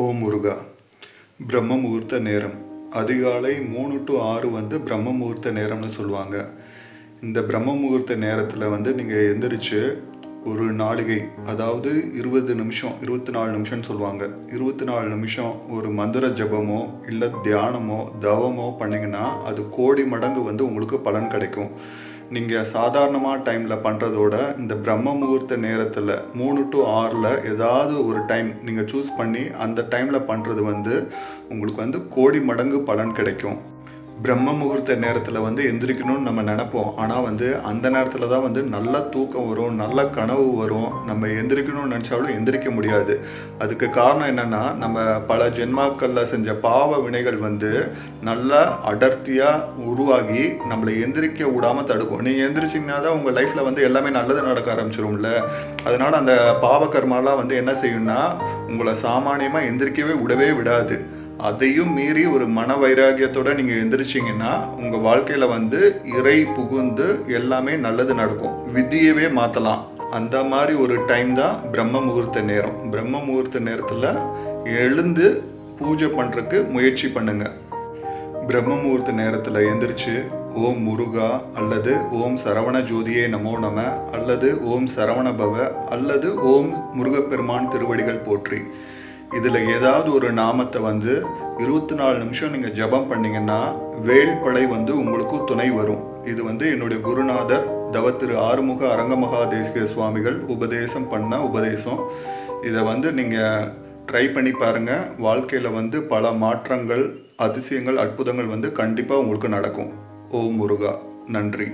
ஓ முருகா பிரம்ம முகூர்த்த நேரம். அதிகாலை மூணு டு ஆறு வந்து பிரம்ம முகூர்த்த நேரம்னு சொல்லுவாங்க. இந்த பிரம்ம முகூர்த்த நேரத்தில் வந்து நீங்கள் எந்திரிச்சு ஒரு நாளிகை அதாவது இருபது நிமிஷம் இருபத்தி நாலு நிமிஷம்னு சொல்லுவாங்க. இருபத்தி நாலு நிமிஷம் ஒரு மந்திர ஜபமோ இல்லை தியானமோ தவமோ பண்ணிங்கன்னா அது கோடி மடங்கு வந்து உங்களுக்கு பலன் கிடைக்கும். நீங்கள் சாதாரணமாக டைமில் பண்ணுறதோட இந்த பிரம்ம முகூர்த்த நேரத்தில் மூணு டு ஆறில் ஏதாவது ஒரு டைம் நீங்கள் சூஸ் பண்ணி அந்த டைமில் பண்ணுறது வந்து உங்களுக்கு வந்து கோடி மடங்கு பலன் கிடைக்கும். பிரம்ம முகூர்த்த நேரத்தில் வந்து எந்திரிக்கணும்னு நம்ம நினைப்போம். ஆனால் வந்து அந்த நேரத்தில் தான் வந்து நல்ல தூக்கம் வரும் நல்ல கனவு வரும். நம்ம எந்திரிக்கணும்னு நினச்சாலும் எந்திரிக்க முடியாது. அதுக்கு காரணம் என்னென்னா நம்ம பல ஜென்மாக்களில் செஞ்ச பாவ வினைகள் வந்து நல்லா அடர்த்தியாக உருவாகி நம்மளை எந்திரிக்க விடாமல் தடுக்கும். நீங்கள் எந்திரிச்சிங்கன்னா தான் உங்கள் லைஃப்பில் வந்து எல்லாமே நல்லது நடக்க ஆரம்பிச்சிரும்ல. அதனால் அந்த பாவ கர்மாலாம் வந்து என்ன செய்யும்னா உங்களை சாமானியமாக எந்திரிக்கவே விடவே விடாது. அதையும் மீறி ஒரு மன வைராகியத்தோட நீங்கள் எந்திரிச்சிங்கன்னா உங்கள் வாழ்க்கையில் வந்து இறை புகுந்து எல்லாமே நல்லது நடக்கும். விதியவே மாற்றலாம் அந்த மாதிரி ஒரு டைம் தான் பிரம்ம முகூர்த்த நேரம். பிரம்ம முகூர்த்த நேரத்தில் எழுந்து பூஜை பண்ணுறதுக்கு முயற்சி பண்ணுங்கள் பிரம்ம முகூர்த்த நேரத்தில் எந்திரிச்சு ஓம் முருகா அல்லது ஓம் சரவண ஜோதியே நமோ நம அல்லது ஓம் சரவண பவ அல்லது ஓம் முருகப்பெருமான் திருவடிகள் போற்றி இதில் ஏதாவது ஒரு நாமத்தை வந்து இருபத்தி நாலு நிமிஷம் நீங்கள் ஜபம் பண்ணிங்கன்னா வேல்படை வந்து உங்களுக்கு துணை வரும். இது வந்து என்னுடைய குருநாதர் தவத்திரு ஆறுமுக அரங்கமகா தேசிக சுவாமிகள் உபதேசம் பண்ண உபதேசம். இதை வந்து நீங்கள் ட்ரை பண்ணி பாருங்கள் வாழ்க்கையில் வந்து பல மாற்றங்கள் அதிசயங்கள் அற்புதங்கள் வந்து கண்டிப்பாக உங்களுக்கு நடக்கும். ஓம் முருகா. நன்றி.